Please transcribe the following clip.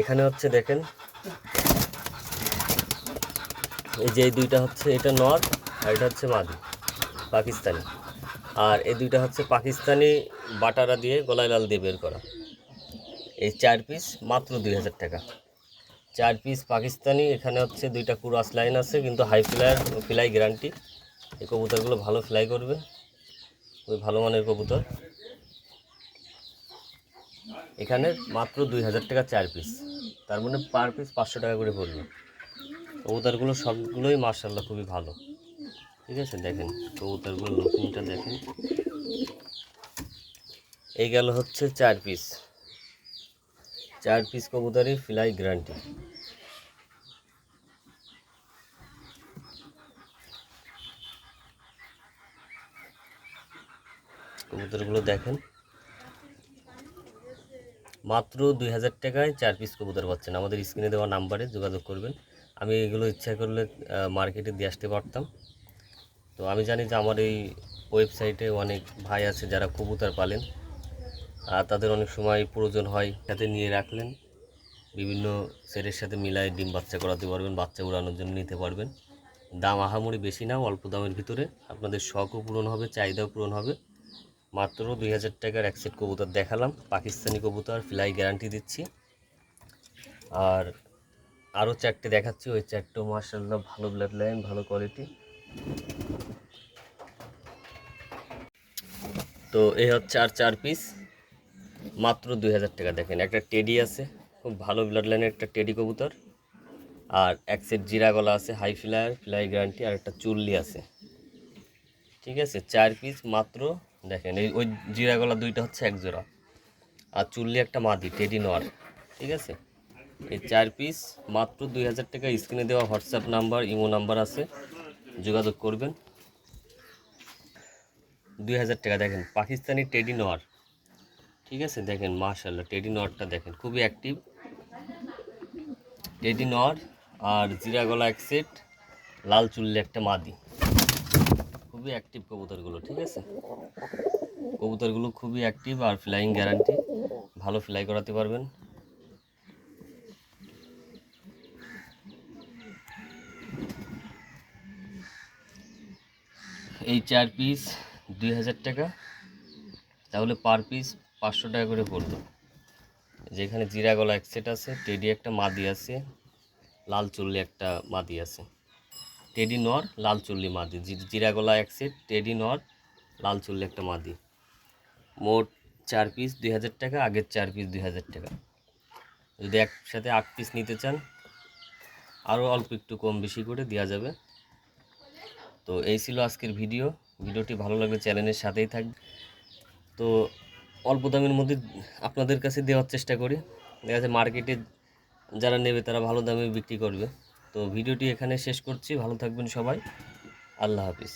এখানে হচ্ছে দেখেন। এই যে এই দুইটা হচ্ছে, এটা নর্থ আর এটা হচ্ছে মাদি, পাকিস্তানি। আর এই দুইটা হচ্ছে পাকিস্তানি বাটারা দিয়ে গলায় লাল দিয়ে বের করা। এই চার পিস মাত্র দুই হাজার টাকা। চার পিস পাকিস্তানি, এখানে হচ্ছে দুইটা কুরাস লাইন আছে, কিন্তু হাই ফ্লাইয়ার ফ্লাই গ্যারান্টি এই কবুতরগুলো ভালো ফ্লাই করবে। খুবই ভালো মানের কবুতর। এখানে মাত্র দুই হাজার টাকা চার পিস তার মানে পার পিস পাঁচশো টাকা করে পড়বে। কবুতরগুলো সবগুলোই মার্শাল্লাহ খুবই ভালো। ঠিক আছে, দেখেন কবুতরগুলো লুকিংটা দেখেন। এই গেল হচ্ছে চার পিস চার পিস কবুতরই ফ্লাই গ্যারান্টি কবুতরগুলো দেখেন। মাত্র দুই হাজার টাকায় চার পিস কবুতর পাচ্ছেন। আমাদের স্ক্রিনে দেওয়া নাম্বারে যোগাযোগ করবেন। আমি এগুলো ইচ্ছা করলে মার্কেটে দিয়ে আসতে পারতাম। তো আমি জানি যে আমার এই ওয়েবসাইটে অনেক ভাই আছে যারা কবুতর পালেন। আর তাদের অনেক সময় প্রয়োজন হয় সাথে নিয়ে রাখলেন। বিভিন্ন সেটের সাথে মিলায় ডিম বাচ্চা করাতে পারবেন, বাচ্চা উড়ানোর জন্য নিতে পারবেন। দাম আহামরি বেশি না, অল্প দামের ভিতরে। আপনাদের শখও পূরণ হবে, চাহিদাও পূরণ হবে। মাত্র দুই হাজার টাকার এক সেট কবুতর দেখালাম। পাকিস্তানি কবুতর, ফ্লাই গ্যারান্টি দিচ্ছি। আর আরও চারটে দেখাচ্ছি। ওই চারটেও মার্শাল্লাহ ভালো ব্লাড লাইন ভালো কোয়ালিটি তো এই হচ্ছে আর চার পিস মাত্র দুই হাজার টাকা দেখেন। একটা টেডি আছে, খুব ভালো ব্লাড লাইনের একটা টেডি কবুতর। আর এক সেট জিরা গলা আছে হাই ফ্লায়ার ফ্লাই গ্যারান্টি আর একটা চুল্লি আছে। ঠিক আছে, চার পিস মাত্র দেখেন, এই ওই জিরা গলা দুইটা হচ্ছে এক জোড়া। আর চুল্লি একটা মাদি, টেডি নোয়ার, ঠিক আছে? এই চার পিস, মাত্র দুই হাজার টাকা স্ক্রিনে দেওয়া হোয়াটসঅ্যাপ নাম্বার, ইমো নাম্বার আছে, যোগাযোগ করবেন। দুই হাজার টাকা, দেখেন, পাকিস্তানি টেডি নোয়ার, ঠিক আছে? দেখেন মাশাল্লাহ টেডি নোয়ারটা দেখেন, খুবই অ্যাক্টিভ। টেডি নোয়ার আর জিরা গলা এক সেট, লাল চুল্লি একটা মাদি। খুবই অ্যাক্টিভ কবুতরগুলো, ঠিক আছে? কবুতরগুলো খুবই অ্যাক্টিভ আর ফ্লাইং গ্যারান্টি ভালো ফ্লাই করাতে পারবেন। এই চার পিস দুই হাজার টাকা, তাহলে পার পিস পাঁচশো টাকা করে পড়তো যেখানে জিরা গলা এক সেট আছে, টেডি একটা মাদি আছে, লাল চুল্লি একটা মাদি আছে। টেডি নর, লাল চুল্লি মাদি। জি- জিরা গলা এক সেট, টেডি নর, লাল চুল্লি একটা মাদি। মোট চার পিস দুই হাজার টাকা, আগের চার পিস দুই হাজার টাকা। যদি একসাথে আট পিস নিতে চান আরও অল্প একটু কম বেশি করে দেওয়া যাবে। তো এই ছিল আজকের ভিডিও। ভিডিওটি ভালো লাগলে চ্যানেলের সাথেই থাকবে তো অল্প দামের মধ্যে আপনাদের কাছে দেওয়ার চেষ্টা করি। দেখা যাচ্ছে মার্কেটে যারা নেবে, তারা ভালো দামে বিক্রি করবে। তো ভিডিওটি এখানে শেষ করছি। ভালো থাকবেন সবাই। আল্লাহ হাফিজ।